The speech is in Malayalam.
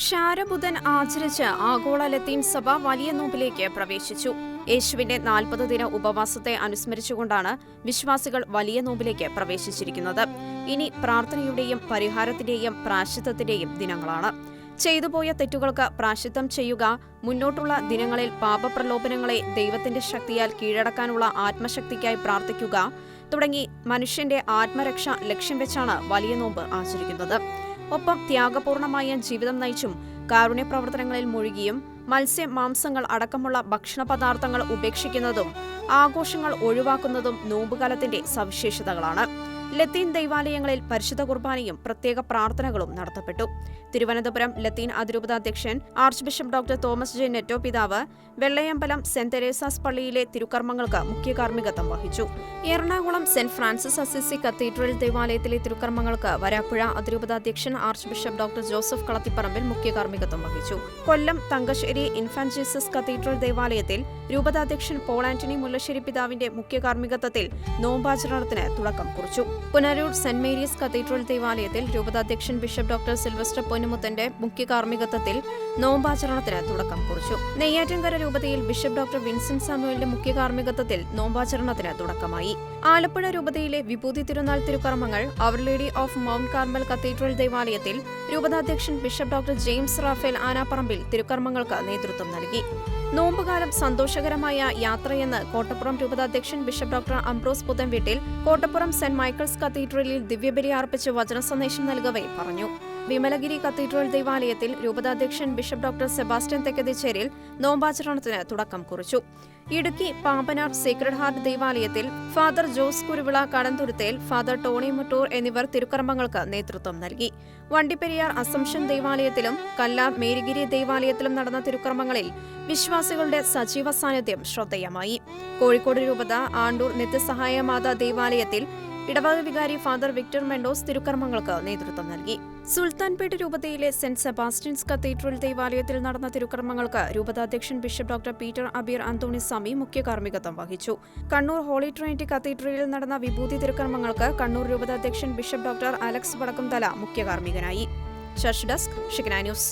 ക്ഷാരബുധൻ ആചരിച്ച് ആഗോള ലത്തീൻ സഭ വലിയ നോമ്പിലേക്ക് പ്രവേശിച്ചു. യേശുവിന്റെ നാൽപ്പത് ദിന ഉപവാസത്തെ അനുസ്മരിച്ചുകൊണ്ടാണ് വിശ്വാസികൾ വലിയ നോമ്പിലേക്ക് പ്രവേശിച്ചിരിക്കുന്നത്. ഇനി പ്രാർത്ഥനയുടെയും പരിഹാരത്തിന്റെയും പ്രാശിത്വത്തിന്റെയും ദിനങ്ങളാണ്. ചെയ്തുപോയ തെറ്റുകൾക്ക് പ്രാശിത്വം ചെയ്യുക മുന്നോട്ടുള്ള ദിനങ്ങളിൽ പാപപ്രലോഭനങ്ങളെ ദൈവത്തിന്റെ ശക്തിയാൽ കീഴടക്കാനുള്ള ആത്മശക്തിക്കായി പ്രാർത്ഥിക്കുക തുടങ്ങി മനുഷ്യന്റെ ആത്മരക്ഷ ലക്ഷ്യം വെച്ചാണ് വലിയ നോമ്പ് ആചരിക്കുന്നത്. ഒപ്പം ത്യാഗപൂർണമായ ജീവിതം നയിച്ചും കാരുണ്യ പ്രവർത്തനങ്ങളിൽ മുഴുകിയും മത്സ്യ മാംസങ്ങൾ അടക്കമുള്ള ഭക്ഷണ പദാർത്ഥങ്ങൾ ഉപേക്ഷിക്കുന്നതും ആഘോഷങ്ങൾ ഒഴിവാക്കുന്നതും നോമ്പുകാലത്തിന്റെ സവിശേഷതകളാണ്. ലത്തീൻ ദൈവാലയങ്ങളിൽ പരിശുദ്ധ കുർബാനയും പ്രത്യേക പ്രാർത്ഥനകളും നടത്തപ്പെട്ടു. തിരുവനന്തപുരം ലത്തീൻ അതിരൂപതാധ്യക്ഷൻ archbishop doctor Thomas J Netto പിതാവ് വെള്ളയമ്പലം സെന്റ് തെരേസാസ് പള്ളിയിലെ തിരുക്കർമ്മങ്ങൾക്ക് മുഖ്യ കാർമ്മികത്വം വഹിച്ചു. Ernakulam saint Francis Assisi cathedral ദേവാലയത്തിലെ തിരുക്കർമ്മങ്ങൾക്ക് വരാപ്പുഴ അതിരൂപതാധ്യക്ഷൻ arch bishop doctor Joseph Kalathiparambil മുഖ്യ കാർമ്മികത്വം വഹിച്ചു. Kollam Thankassery infant Jesus cathedral ദേവാലയത്തിൽ രൂപതാധ്യക്ഷൻ പോൾ ആന്റണി മുല്ലശ്ശേരി പിതാവിന്റെ മുഖ്യ കാർമ്മികത്വത്തിൽ നോമ്പാചരണത്തിന് തുടക്കം കുറിച്ചു. പുനരൂർ സെന്റ് മേരീസ് കത്തീഡ്രൽ ദേവാലയത്തിൽ രൂപതാധ്യക്ഷൻ ബിഷപ്പ് ഡോക്ടർ സിൽവസ്റ്റർ പൊന്നുമുത്തന്റെ മുഖ്യ കാർമ്മികത്വത്തിൽ നോമ്പാചരണത്തിന് തുടക്കം കുറിച്ചു. നെയ്യാറ്റിൻകര രൂപതയിൽ ബിഷപ്പ് ഡോക്ടർ വിൻസെന്റ് സാമുവലിന്റെ മുഖ്യ കാർമ്മികത്വത്തിൽ നോമ്പാചരണത്തിന് തുടക്കമായി. ആലപ്പുഴ രൂപതയിലെ വിഭൂതി തിരുനാൾ തിരുക്കർമ്മങ്ങൾ our lady of mount Carmel cathedral ദേവാലയത്തിൽ രൂപതാധ്യക്ഷൻ bishop doctor James Raphael Anaparambil തിരുക്കർമ്മങ്ങൾക്ക് നേതൃത്വം നൽകി. നോമ്പുകാലം സന്തോഷകരമായ യാത്രയെന്ന് Kottappuram രൂപതാധ്യക്ഷൻ bishop doctor Ambrose Puthenveettil Kottappuram saint Michael's കത്തീഡ്രലിൽ ദിവ്യബലി അർപ്പിച്ച് വചന സന്ദേശം നൽകവെ പറഞ്ഞു. വിമലഗിരി കത്തീഡ്രൽ ദേവാലയത്തിൽ രൂപതാധ്യക്ഷൻ ബിഷപ്പ് ഡോക്ടർ സെബാസ്റ്റ്യൻ തെക്കതിച്ചേരിൽ നോമ്പാചരണത്തിന് തുടക്കം കുറിച്ചു. ഇടുക്കി പാമ്പനാർ സീക്രഡ് ഹാർട്ട് ദേവാലയത്തിൽ father Jose Kuruvila Kadanthuruthel father Tony Muttoor എന്നിവർ തിരുക്കർമ്മങ്ങൾക്ക് നേതൃത്വം നൽകി. വണ്ടിപ്പെരിയാർ അസംഷൻ ദേവാലയത്തിലും കല്ലാർ മേരിഗിരി ദേവാലയത്തിലും നടന്ന തിരുക്കർമ്മങ്ങളിൽ വിശ്വാസികളുടെ സജീവ സാന്നിധ്യം ശ്രദ്ധേയമായി. കോഴിക്കോട് രൂപത ആണ്ടൂർ നിത്യസഹായമാത ദേവാലയത്തിൽ ഇടവക വികാരി ഫാദർ വിക്ടർ മെൻഡോസ് തിരുക്കർമ്മങ്ങൾക്ക് നേതൃത്വം നൽകി. സുൽത്താൻപേട്ട് രൂപതയിലെ സെന്റ് സെബാസ്റ്റ്യൻസ് കത്തീഡ്രൽ ദേവാലയത്തിൽ നടന്ന തിരുക്കർമ്മങ്ങൾക്ക് രൂപതാധ്യക്ഷൻ bishop doctor Peter Abir Antonisamy മുഖ്യ കാർമ്മികത്വം വഹിച്ചു. കണ്ണൂർ ഹോളി ട്രിനിറ്റി കത്തീഡ്രലിൽ നടന്ന വിഭൂതി തിരുക്കർമ്മങ്ങൾക്ക് കണ്ണൂർ രൂപതാധ്യക്ഷൻ ബിഷപ്പ് ഡോക്ടർ അലക്സ് വടക്കുംതല മുഖ്യ കാർമ്മികനായി. Church desk ഷിക്കന news.